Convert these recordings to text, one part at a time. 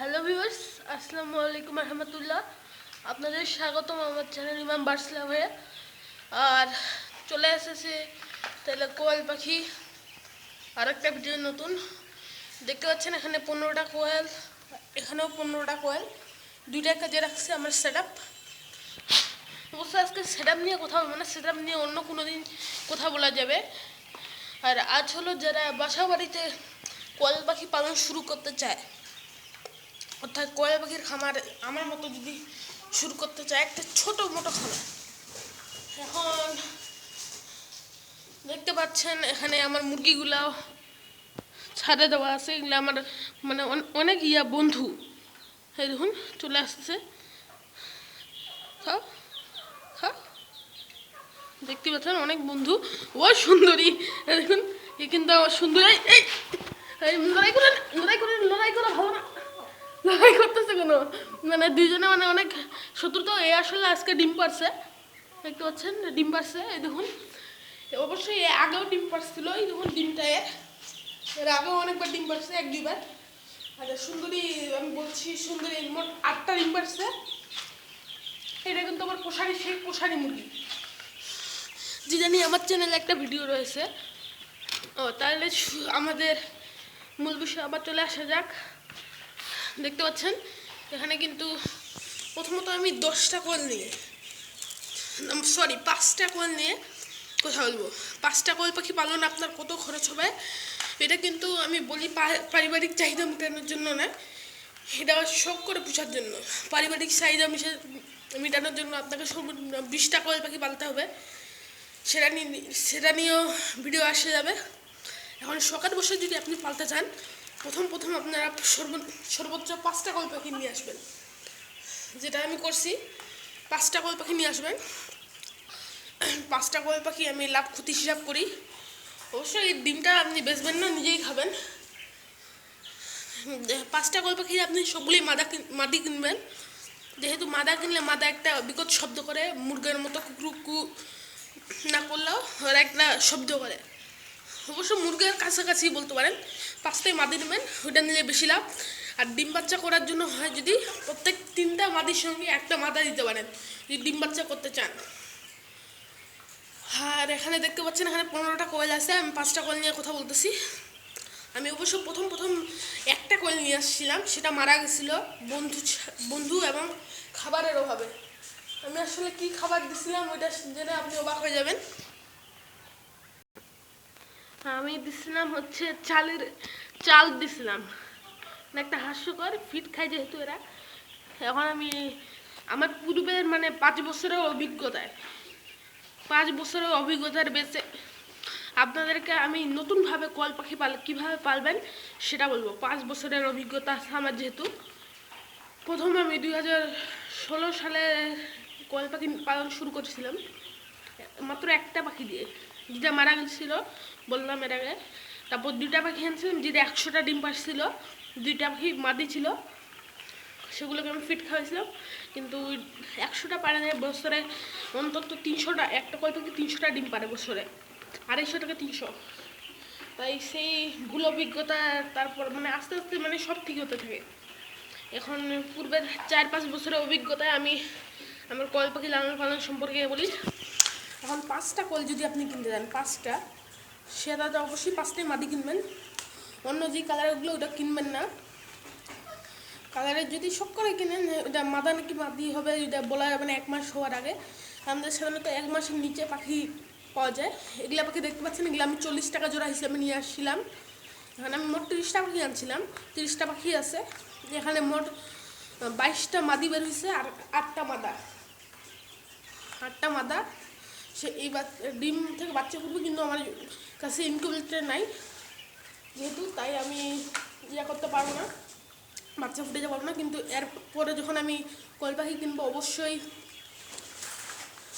Hello viewers আসসালামু আলাইকুম রহমতুল্লাহ আপনাদের স্বাগতম আমার চ্যানেল ইমাম বার্সলা হয়ে। আর চলে এসেছে তাহলে কোয়েল পাখি। আরেকটা ভিডিও নতুন। দেখতে পাচ্ছেন এখানে পনেরোটা কোয়েল, এখানেও পনেরোটা কোয়েল। দুইটা কাজে রাখছে আমার সেট আপ অবশ্য আজকে সেট নিয়ে কথা বলব না সেট নিয়ে অন্য কোনো দিন কথা বলা যাবে। আর আজ হলো যারা বাসা বাড়িতে কোয়েল পাখি পালন শুরু করতে চায় অর্থাৎ কয়লা পাখির খামার আমার মতো যদি শুরু করতে চায়, একটা ছোট মোটো খামার। এখন দেখতে পাচ্ছেন, এখানে আমার মুরগিগুলাও ছাড়ে দেওয়া আছে। এগুলো আমার মানে অনেক ইয়া বন্ধু। এই দেখুন, চলে আসতেছে। দেখতে পাচ্ছেন, অনেক বন্ধু। ও সুন্দরী। দেখুন, এ কিন্তু আমার সুন্দরী। এই লড়াই করে লড়াই করে লড়াই করে ভালো না। লড়াই করতেছে কোনো? মানে দুইজনে মানে অনেক শত্রুতা এ আসলে আজকে ডিম পারছে। দেখতে পাচ্ছেন, ডিম পারছে, এই দেখুন। অবশ্যই এ আগেও ডিম পারছিল, এই দেখুন ডিমটা এর। এর আগেও অনেকবার ডিম পারছে, এক দুইবার। আর সুন্দরী, আমি বলছি সুন্দরী মোট আটটা ডিম পারছে। এটা কিন্তু আমার পোষারি সেই পোষারি মুরগি। যে জানি, আমার চ্যানেলে একটা ভিডিও রয়েছে। ও, তাহলে আমাদের মূল বিষয় আবার চলে আসা যাক। দেখতে পাচ্ছেন? এখানে কিন্তু প্রথমত আমি দশটা কোয়েল নিয়ে সরি পাঁচটা কোয়েল নিয়ে কথা বলব। পাঁচটা কোয়েল পাখি পালন আপনার কত খরচ হবে? এটা কিন্তু আমি বলি পারিবারিক চাহিদা মেটানোর জন্য না, এটা শখ করে পোষার জন্য। পারিবারিক চাহিদা মিশে- মেটানোর জন্য আপনাকে সর্বনিম্ন বিশটা কোয়েল পাখি পালতে হবে। সেটা নিয়ে, সেটা নিয়েও ভিডিও আসে যাবে। এখন সকাল বসে যদি আপনি পালতে চান প্রথম প্রথম আপনারা সর্ব সর্বোচ্চ পাঁচটা কল পাখি নিয়ে আসবেন। যেটা আমি করছি, পাঁচটা কল পাখি নিয়ে আসবেন। পাঁচটা কল পাখি আমি লাভ, ক্ষতি হিসাব করি। অবশ্যই এই ডিমটা আপনি বেচবেন না, নিজেই খাবেন। পাঁচটা কল পাখি আপনি সবগুলোই মাদা মাদি কিনবেন। যেহেতু মাদা কিনলে মাদা একটা বিকট শব্দ করে, মুরগের মতো কুকরু না করলেও ওরা একটা শব্দ করে। অবশ্য মুরগের কাছাকাছি বলতে পারেন। পাঁচটাই মাদি নেবেন, ওইটা নিলে বেশি লাভ। আর ডিম বাচ্চা করার জন্য হয় যদি প্রত্যেক তিনটা মাদির সঙ্গে একটা মাদা দিতে পারেন, যদি ডিম বাচ্চা করতে চান। আর এখানে দেখতে পাচ্ছেন, এখানে পনেরোটা কোয়েল আছে, আমি পাঁচটা কোয়েল নিয়ে কথা বলতেছি। আমি অবশ্য প্রথম প্রথম একটা কোয়েল নিয়ে আসছিলাম, সেটা মারা গেছিল বন্ধু বন্ধু এবং খাবারের অভাবে। আমি আসলে কি খাবার দিছিলাম, ওইটা জেনে আপনি অবাক হয়ে যাবেন। আমি দিছিলাম হচ্ছে চালের, চাল দিছিলাম। একটা হাস্যকর ফিট খাই যেহেতু এরা। এখন আমি, আমার পূর্বের মানে পাঁচ বছরের অভিজ্ঞতায়, পাঁচ বছরের অভিজ্ঞতার বেঁচে আপনাদেরকে আমি নতুনভাবে কল পাখি পাল, কীভাবে পালবেন সেটা বলব। পাঁচ বছরের অভিজ্ঞতা আছে আমার যেহেতু। প্রথম আমি দুই হাজার ষোলো সালে কল পাখি পালন শুরু করেছিলাম। মাত্র একটা পাখি দিয়ে, যেটা মারা গেছিল। বললাম এর আগে। তারপর দুইটা পাখি আনছিলাম যেটা একশোটা ডিম পারছিল দুইটা পাখি মাদি ছিল, সেগুলোকে আমি ফিট খাওয়াইছিলাম। কিন্তু একশোটা পারে না বছরে অন্তত তিনশোটা, একটা কয় পাখি তিনশোটা ডিম পারে বছরে আড়াইশো টাকা তিনশো। তাই সেই ভুল অভিজ্ঞতা, তারপর মানে আস্তে আস্তে মানে সব ঠিক হতে থাকে। এখন পূর্বের চার পাঁচ বছরের অভিজ্ঞতায় আমি আমার কল পাখি লালন পালন সম্পর্কে বলি। এখন পাঁচটা কল যদি আপনি কিনতে যান, পাঁচটা সেটাতে অবশ্যই পাঁচটাই মাদি কিনবেন। অন্য যে কালারগুলো ওটা কিনবেন না। কালারের যদি সব করে কিনেন, ওটা মাদা নাকি মাদি হবে এটা বলা যাবে না, এক মাস হওয়ার আগে। আমাদের সাধারণত এক মাসের নিচে পাখি পাওয়া যায়। এগুলা পাখি দেখতে পাচ্ছেন? এগুলো আমি চল্লিশ টাকা জোড়া হিসেবে নিয়ে আসছিলাম। এখানে আমি মোট তিরিশটা পাখি আনছিলাম। তিরিশটা পাখি আছে। এখানে মোট বাইশটা মাদি বের হয়েছে আর আটটা মাদা। আটটা মাদা। সে এই ডিম থেকে বাচ্চা করবে কিন্তু আমার কাছে ইনকিউবেটর নাই। যেহেতু তাই আমি ইয়া করতে পারব না, বাচ্চা ফুটে পারব না। কিন্তু এরপরে যখন আমি কল পাখি কিনবো, অবশ্যই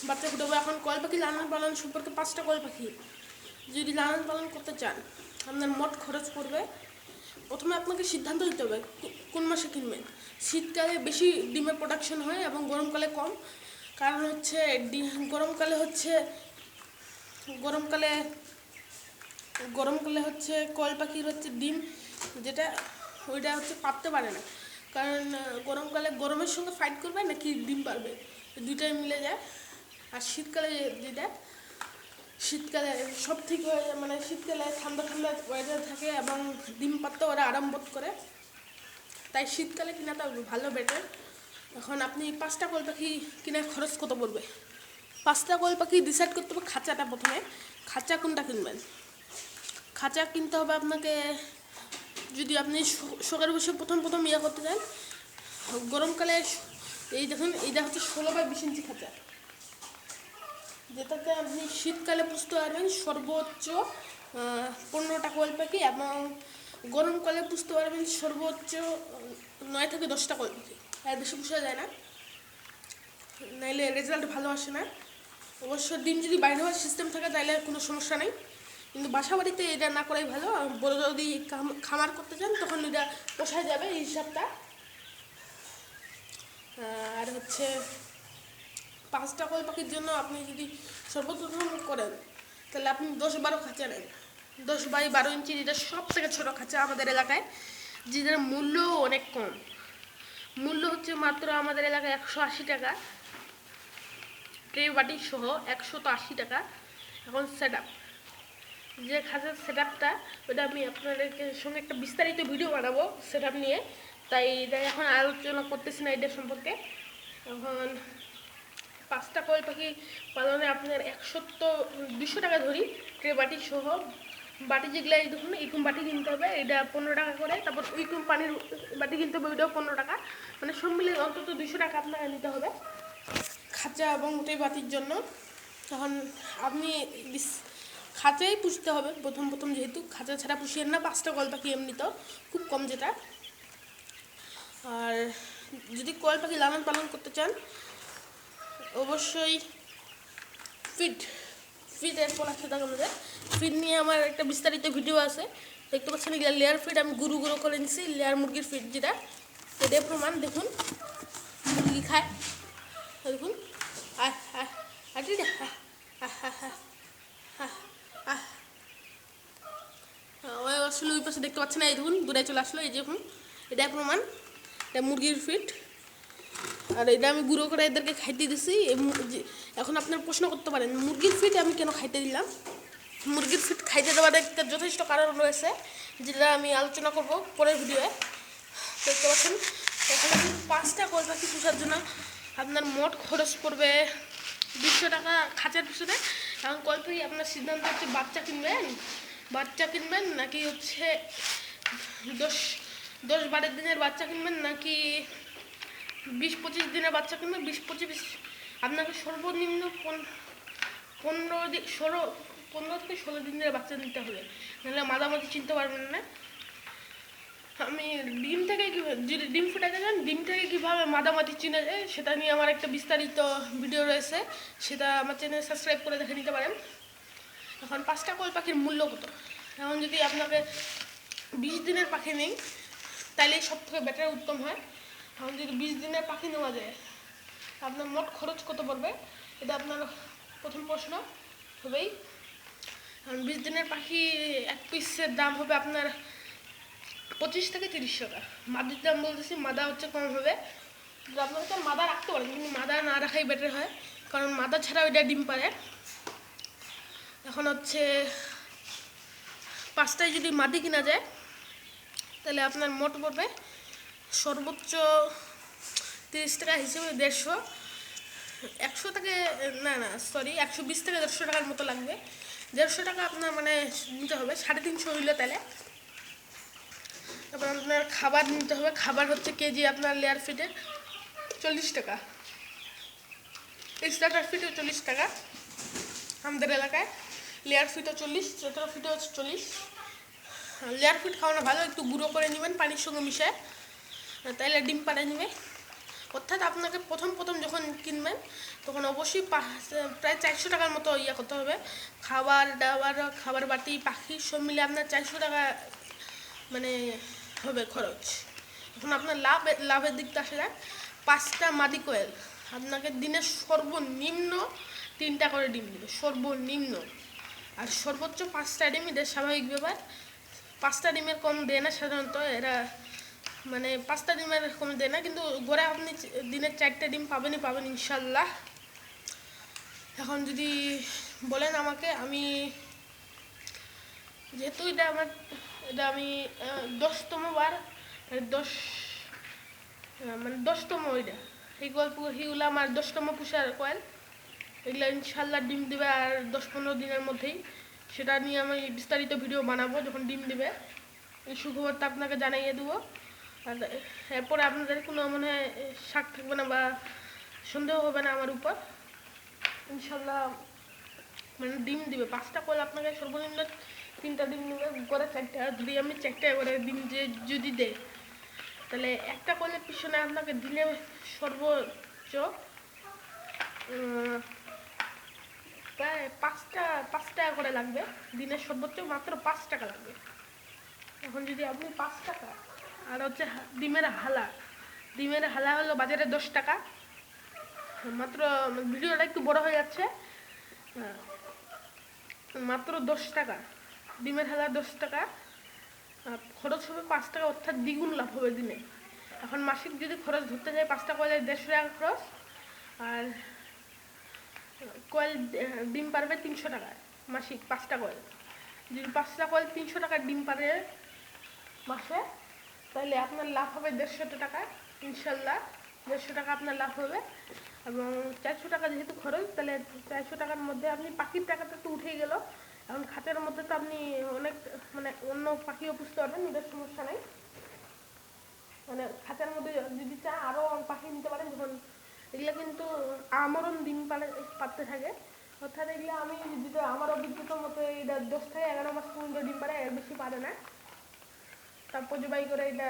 বাচ্চা ফুটাবো। এখন কল পাখি লালন পালন সম্পর্কে পাঁচটা কল পাখি। যদি লালন পালন করতে চান, আপনার মোট খরচ পড়বে। প্রথমে আপনাকে সিদ্ধান্ত নিতে হবে কোন মাসে কিনবেন? শীতকালে বেশি ডিমের প্রোডাকশন হয় এবং গরমকালে কম। কারণ হচ্ছে গরমকালে হচ্ছে, গরমকালে গরমকালে হচ্ছে কল পাখির হচ্ছে ডিম, যেটা, ওইটা হচ্ছে পাততে পারে না। কারণ, গরমকালে গরমের সঙ্গে ফাইট করবে নাকি ডিম পারবে? দুইটাই মিলে যায়। আর শীতকালে যেটা, শীতকালে সব ঠিক হয়ে যায় মানে শীতকালে ঠান্ডা ঠান্ডা ওয়েদার থাকে এবং ডিম পারতে ওরা আরাম বোধ করে। তাই শীতকালে কিনাটা ভালো বেটার এখন আপনি পাঁচটা কোয়েল পাখি কেনার খরচ কত পড়বে? পাঁচটা কোয়েল পাখি ডিসাইড করতে হবে খাঁচাটা প্রথমে। খাঁচা কোনটা কিনবেন? খাঁচা কিনতে হবে আপনাকে যদি আপনি শখের বসে প্রথম প্রথম ইয়ে করতে চান গরমকালে এই দেখুন, এইটা হচ্ছে ষোলো বাই বিশ ইঞ্চি খাঁচা। যেটাতে আপনি শীতকালে পুষতে পারবেন সর্বোচ্চ পনেরোটা কোয়েল পাখি এবং গরমকালে পুষতে পারবেন সর্বোচ্চ নয় থেকে দশটা কোয়েল পাখি এর বেশি পুষা যায় না। নাইলে রেজাল্ট ভালো আসে না। অবশ্য ডিম যদি বাইরে হওয়ার সিস্টেম থাকে তাহলে কোনো সমস্যা নেই। কিন্তু বাসা বাড়িতে এটা না করাই ভালো। আর বড় যদি খামার করতে চান, তখন এটা পোষায় যাবে এই হিসাবটা। আর হচ্ছে পাঁচটা কল পাখির জন্য আপনি যদি সর্বপ্রথম করেন, তাহলে আপনি দশ বারো খাঁচা নেন। দশ বাই বারো ইঞ্চি যেটা সব থেকে ছোটো খাঁচা আমাদের এলাকায়, যেটার মূল্য অনেক কম। মূল্য হচ্ছে মাত্র আমাদের এলাকায় একশো আশি টাকা ট্রে বাটি সহ একশো তো আশি টাকা। এখন সেট আপ যে খাঁচার সেট আপটা ওটা আমি আপনাদেরকে সঙ্গে একটা বিস্তারিত ভিডিও বানাবো সেট আপ নিয়ে। তাই এটা এখন আলোচনা করতেছি না এটা সম্পর্কে। এখন পাঁচটা কোয়েল পাখি পালনে আপনার একশো তো দুশো টাকা ধরি ট্রে বাটি সহ বাটি যেগুলো এই দেখুন এইরকম বাটি কিনতে হবে, এটা পনেরো টাকা করে। তারপর ওইরকম পানির বাটি কিনতে হবে, ওইটাও পনেরো টাকা। মানে সব মিলে অন্তত দুশো টাকা আপনাকে নিতে হবে। খাঁচা এবং ট্রে বাটির জন্য। তখন আপনি খাঁচাই পুষতে হবে। প্রথম প্রথম যেহেতু খাঁচা ছাড়া পুষিয়েন না, পাঁচটা কল পাখি এমনিতেও খুব কম যেটা। আর যদি কল পাখি লালন পালন করতে চান, অবশ্যই ফিড ফিড এরপর আছে থাকে আমাদের ফিড নিয়ে আমার একটা বিস্তারিত ভিডিও আছে। দেখতে পাচ্ছেন লেয়ার ফিড আমি গুরু গুঁড়ো করে নিছি লেয়ার মুরগির ফিড যেটা। এটাই প্রমাণ দেখুন। মুরগি খায়। দেখুন। আহ আহ আটি আসলে ওই পাশে দেখতে পাচ্ছেন এই দেখুন, দূরে চলে আসলো, এই দেখুন। এটাই প্রমাণ। এটা মুরগির ফিট আর এটা আমি গুঁড়ো করে এদেরকে খাইতে দিছি এখন আপনার প্রশ্ন করতে পারেন, মুরগির ফিট আমি কেন খাইতে দিলাম? মুরগির ফিট খাইতে দেওয়ার একটা যথেষ্ট কারণ রয়েছে, যেটা আমি আলোচনা করব পরের ভিডিওয়ে। দেখতে পাচ্ছেন, এখানে পাঁচটা কল পাখি পোষার জন্য। আপনার মোট খরচ পড়বে দুশো টাকা, খাঁচার পিছনে। এখন কল পাখি আপনার সিদ্ধান্ত হচ্ছে বাচ্চা কিনবেন। বাচ্চা কিনবেন নাকি হচ্ছে দশ দশ বারো দিনের বাচ্চা কিনবেন নাকি বিশ পঁচিশ দিনের বাচ্চা কিনবেন বিশ পঁচিশ, আপনাকে সর্বনিম্ন পন- পনেরো দিন ষোলো, পনেরো থেকে ষোলো দিনের বাচ্চা নিতে হবে। নাহলে মাঝামাঝি চিনতে পারবেন না। আমি ডিম থেকে কীভাবে যদি ডিম ফুটাতে যান, ডিম থেকে কীভাবে মাদামাতি চিনে যায় সেটা নিয়ে আমার একটা বিস্তারিত ভিডিও রয়েছে। সেটা আমার চ্যানেল সাবস্ক্রাইব করে দেখে নিতে পারেন। এখন পাঁচটা কোয়েল পাখির মূল্য কত? এখন যদি আপনাকে বিশ দিনের পাখি নেই তাহলে সব থেকে বেটার উত্তম হয়। এখন যদি বিশ দিনের পাখি নেওয়া যায়, আপনার মোট খরচ কত পড়বে? এটা আপনার প্রথম প্রশ্ন হবেই। কারণ বিশ দিনের পাখি এক পিসের দাম হবে আপনার পঁচিশ থেকে তিরিশ টাকা। মাদির দাম বলতেছি, মাদা হচ্ছে কম হবে। আপনার আপনারা তো মাদা রাখতে পারেন, কিন্তু মাদা না রাখাই বেটার হয়। কারণ মাদা ছাড়া ওইটা ডিম পারে। এখন হচ্ছে, পাঁচটায় যদি মাদি কিনা যায়, তাহলে আপনার মোট পড়বে সর্বোচ্চ তিরিশ টাকা হিসেবে দেড়শো। একশো থেকে, না না সরি একশো বিশ থেকে দেড়শো টাকার মতো লাগবে। দেড়শো টাকা আপনার মানে নিতে হবে, সাড়ে তিনশো হইলে তাহলে। তারপর আপনার খাবার নিতে হবে, খাবার হচ্ছে কেজি আপনার লেয়ার ফিটের চল্লিশ টাকা। স্টার্টার ফিটও চল্লিশ টাকা। আমাদের এলাকায় লেয়ার ফিটও চল্লিশ চতুর্থ ফিটও চল্লিশ। লেয়ার ফিট খাওয়ানো ভালো, একটু গুঁড়ো করে নেবেন, পানির সঙ্গে মিশায়। তাইলে ডিম পাড়ে নেবে। অর্থাৎ আপনাকে প্রথম প্রথম যখন কিনবেন, তখন অবশ্যই প্রায় চারশো টাকার মতো ইয়ে করতে হবে। খাবার দাবার, খাবার বাটি, পাখি সব মিলে আপনার চারশো টাকা মানে হবে খরচ। এখন আপনার লাভ, লাভের দিকটা আসে যাক পাঁচটা মাদি কোয়েল, আপনাকে দিনে সর্বনিম্ন তিনটা করে ডিম দেবে, সর্বনিম্ন। আর সর্বোচ্চ পাঁচটা ডিম এদের স্বাভাবিক ব্যাপার। পাঁচটা ডিমের কম দেয় না, সাধারণত এরা মানে পাঁচটা ডিমের এরকম দেয় না, কিন্তু গড়ে আপনি দিনের দিনে চারটে ডিম পাবেনই পাবেন ইনশাল্লাহ। এখন যদি বলেন আমাকে, আমি যেহেতু এটা আমার, এটা আমি দশতম বার দশ মানে দশতম ওইটা, এই গল্প হিগুলো আমার দশতম পুষার কয়েল। এগুলো ইনশাল্লাহ ডিম দেবে আর দশ পনেরো দিনের মধ্যেই। সেটা নিয়ে আমি বিস্তারিত ভিডিও বানাবো, যখন ডিম দেবে। এই সুখবরটা আপনাকে জানাইয়ে দেবো। আর এরপরে আপনাদের কোনো মনে হয় শাক থাকবে না বা সন্দেহ হবে না আমার উপর? ইনশাল্লাহ মানে ডিম দিবে। পাঁচটা কল আপনাকে সর্বনিম্ন তিনটা ডিম দিবে করে চারটা। যদি আমি চারটা করে ডিম যে যদি দেয় তাহলে একটা কলের পিছনে আপনাকে দিলে সর্বোচ্চ প্রায় পাঁচটা পাঁচ টাকা করে লাগবে। দিনের সর্বোচ্চ মাত্র পাঁচ টাকা লাগবে। এখন যদি আপনি পাঁচ টাকা আর হচ্ছে ডিমের হালা। ডিমের হালা হলো বাজারে দশ টাকা। মাত্র, ভিডিওটা একটু বড় হয়ে যাচ্ছে। মাত্র দশ টাকা। ডিমের হালা দশ টাকা। খরচ হবে পাঁচ টাকা, অর্থাৎ দ্বিগুণ লাভ হবে দিনে। এখন মাসিক যদি খরচ ধরতে যাই পাঁচটা কয়েলে দেড়শো টাকা খরচ। আর কয়েল ডিম পারবে তিনশো টাকা মাসিক পাঁচটা কয়েল। যদি পাঁচটা কয়েল তিনশো টাকার ডিম পারে মাসে তাহলে আপনার লাভ হবে দেড়শো টাকা, ইনশাল্লাহ। দেড়শো টাকা আপনার লাভ হবে। এবং চারশো টাকা যেহেতু খরচ তাহলে চারশো টাকার মধ্যে আপনি পাখির টাকাটা তো উঠেই গেল। এখন খাতের মধ্যে তো আপনি অনেক মানে অন্য পাখিও পুষতে পারবেন নিজের সমস্যা নেই। মানে খাঁচার মধ্যে যদি চান আরও পাখি নিতে পারেন, যখন এগুলো কিন্তু আমরণ ডিম পারে পারতে থাকে। অর্থাৎ এগুলো আমি যদি, আমার অভিজ্ঞতার মতো এটা দশ থেকে এগারো মাস পর্যন্ত ডিম পারে এর বেশি পারে না। তারপর জবাই করে এটা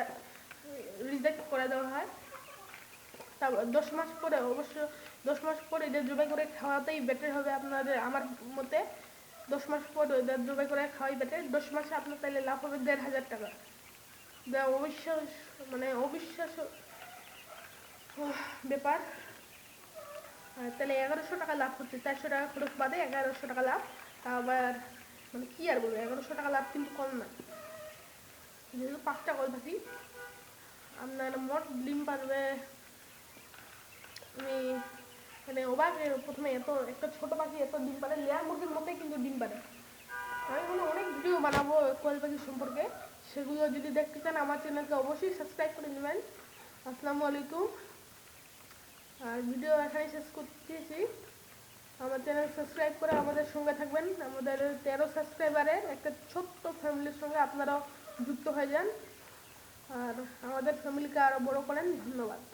রিজেক্ট করে দেওয়া হয়। তারপর দশ মাস পরে অবশ্য দশ মাস পরে এটা জবাই করে খাওয়াতেই বেটার হবে আপনাদের আমার মতে। দশ মাস পর এটা জবাই করে খাওয়াই বেটার দশ মাসে আপনার তাহলে লাভ হবে দেড় হাজার টাকা। যা অবিশ্বাস মানে অবিশ্বাস ব্যাপার। তাহলে এগারোশো টাকা লাভ হচ্ছে, চারশো টাকা খরচ বাদে এগারোশো টাকা লাভ। তা আবার মানে কি আর বলব, এগারোশো টাকা লাভ কিন্তু কম না। যেহেতু পাঁচটা কল পাখি আপনার মোট ডিম পারবে আমি মানে অবাক প্রথমে এত একটা ছোট পাখি এত ডিম পারে লেয়ার মুরগির মতোই কিন্তু ডিম পারে আমি কোনো অনেক ভিডিও বানাবো কোয়েল পাখি সম্পর্কে সেগুলো যদি দেখতে চান আমার চ্যানেলকে অবশ্যই সাবস্ক্রাইব করে নেবেন আসসালামু আলাইকুম আর ভিডিও এখানে শেষ করতেছি আমার চ্যানেল সাবস্ক্রাইব করে আমাদের সঙ্গে থাকবেন আমাদের তেরো সাবস্ক্রাইবারে একটা ছোট্ট ফ্যামিলির সঙ্গে আপনারাও যুক্ত হয়ে যান। আর আমাদের ফ্যামিলিকে আরও বড় করেন। ধন্যবাদ।